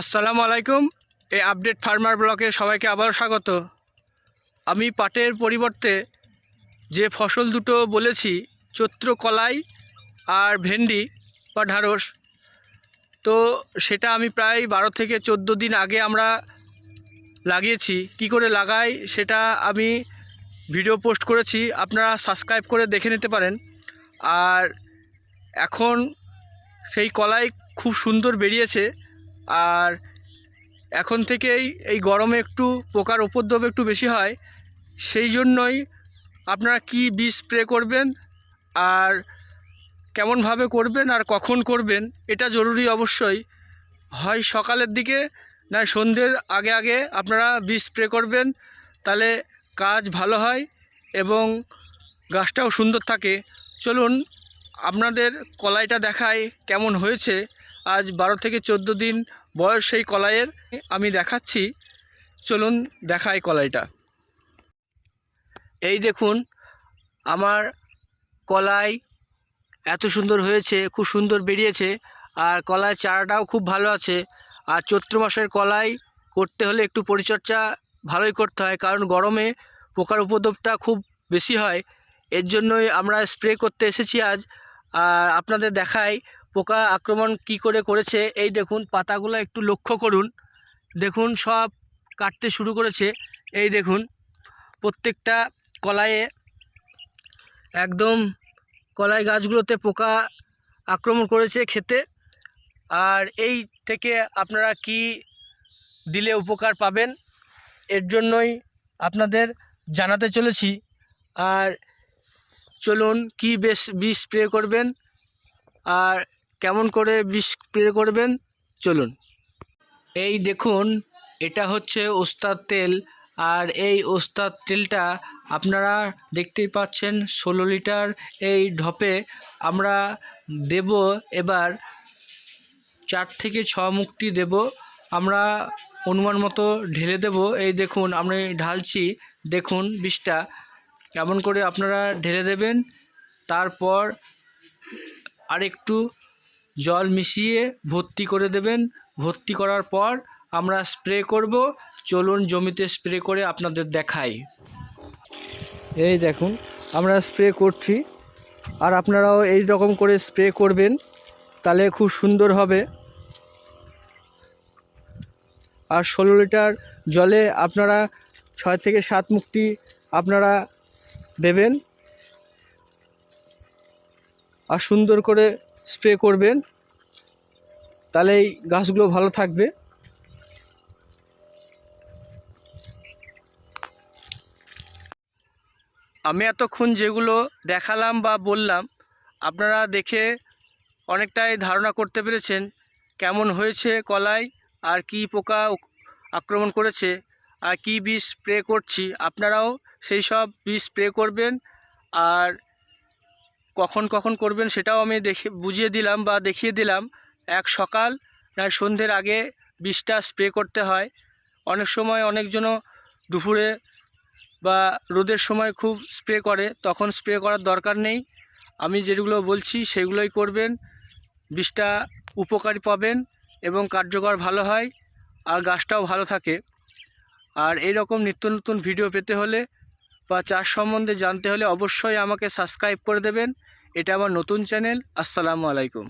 আসসালামু আলাইকুম। এই আপডেট ফার্মার ব্লকে সবাইকে আবারও স্বাগত। আমি পাটের পরিবর্তে যে ফসল দুটো বলেছি, চৈত্র কলাই আর ভেন্ডি বা ঢাঁড়স তো সেটা আমি প্রায় বারো থেকে চোদ্দ দিন আগে আমরা লাগিয়েছি। কি করে লাগাই সেটা আমি ভিডিও পোস্ট করেছি, আপনারা সাবস্ক্রাইব করে দেখে নিতে পারেন। আর এখন সেই কলাই খুব সুন্দর বেরিয়েছে। আর এখন থেকেই এই গরমে একটু পোকার উপদ্রব একটু বেশি হয়, সেই জন্যই আপনারা কি বীজ স্প্রে করবেন আর কেমনভাবে করবেন আর কখন করবেন, এটা জরুরি অবশ্যই। হয় সকালের দিকে, না সন্ধ্যের আগে আগে আপনারা বীজ স্প্রে করবেন, তাহলে কাজ ভালো হয় এবং গাছটাও সুন্দর থাকে। চলুন, আপনাদের কলাইটা দেখায় কেমন হয়েছে। আজ বারো থেকে চোদ্দ দিন বয়স সেই কলাইয়ের, আমি দেখাচ্ছি। চলুন দেখাই কলাইটা। এই দেখুন, আমার কলাই এত সুন্দর হয়েছে, খুব সুন্দর বেরিয়েছে, আর কলাই চারাটাও খুব ভালো আছে। আর চৈত্র মাসের কলাই করতে হলে একটু পরিচর্যা ভালোই করতে হয়, কারণ গরমে পোকার উপদ্রবটা খুব বেশি হয়। এর জন্যই আমরা স্প্রে করতে এসেছি আজ। আর আপনাদের দেখাই পোকা আক্রমণ কি করে করেছে, এই দেখুন, পাতাগুলো একটু লক্ষ্য করুন। দেখুন, সব কাটতে শুরু করেছে। এই দেখুন, প্রত্যেকটা কলাইয়ে একদম কলাই গাছগুলোতে পোকা আক্রমণ করেছে খেতে। আর এই থেকে আপনারা কি দিলে উপকার পাবেন, এর জন্যই আপনাদের জানাতে চলেছি। আর চলুন, কি বেশ বিষ স্প্রে করবেন, আর কেমন করে বিষ স্প্রে করবেন? চলুন। এই দেখুন, এটা হচ্ছে ওস্তাদ তেল। আর এই ওস্তাদ তেলটা আপনারা দেখতেই পাচ্ছেন, ষোলো লিটার এই ঢপে আমরা দেব এবার চার থেকে ছ মুক্তি দেব। আমরা অনুমান মতো ঢেলে দেব। এই দেখুন, আমি ঢালছি। দেখুন বিষটা কেমন করে আপনারা ঢেলে দেবেন। তারপর আরেকটু জল মিশিয়ে ভর্তি করে দেবেন। ভর্তি করার পর আমরা স্প্রে করব। চলুন জমিতে স্প্রে করে আপনাদের দেখাই। এই দেখুন, আমরা স্প্রে করছি। আর আপনারাও এই রকম করে স্প্রে করবেন, তাহলে খুব সুন্দর হবে। আর ষোলো লিটার জলে আপনারা ছয় থেকে সাত মুক্তি আপনারা দেবেন। আর সুন্দর করে স্প্রে করবেন, তাহলে এই গাছগুলো ভালো থাকবে। আমি এতক্ষণ যেগুলো দেখালাম বা বললাম, আপনারা দেখে অনেকটাই ধারণা করতে পেরেছেন কেমন হয়েছে কলাই, আর কি পোকা আক্রমণ করেছে, আর কি বীজ স্প্রে করছি। আপনারাও সেই সব বীজ স্প্রে করবেন, আর কখন কখন করবেন সেটাও আমি দেখে, বুঝিয়ে দিলাম বা দেখিয়ে দিলাম। এক সকাল না সন্ধ্যের আগে বিষটা স্প্রে করতে হয়। অনেক সময় অনেকজনও দুপুরে বা রোদের সময় খুব স্প্রে করে, তখন স্প্রে করার দরকার নেই। আমি যেগুলো বলছি সেগুলোই করবেন। বিষটা উপকারী পাবেন এবং কার্যকর ভালো হয় আর গাছটাও ভালো থাকে। আর এই রকম নিত্য নতুন ভিডিও পেতে হলে বা চাষ সম্বন্ধে জানতে হলে অবশ্যই আমাকে সাবস্ক্রাইব করে দেবেন। এটা আমার নতুন চ্যানেল আসসালামু আলাইকুম।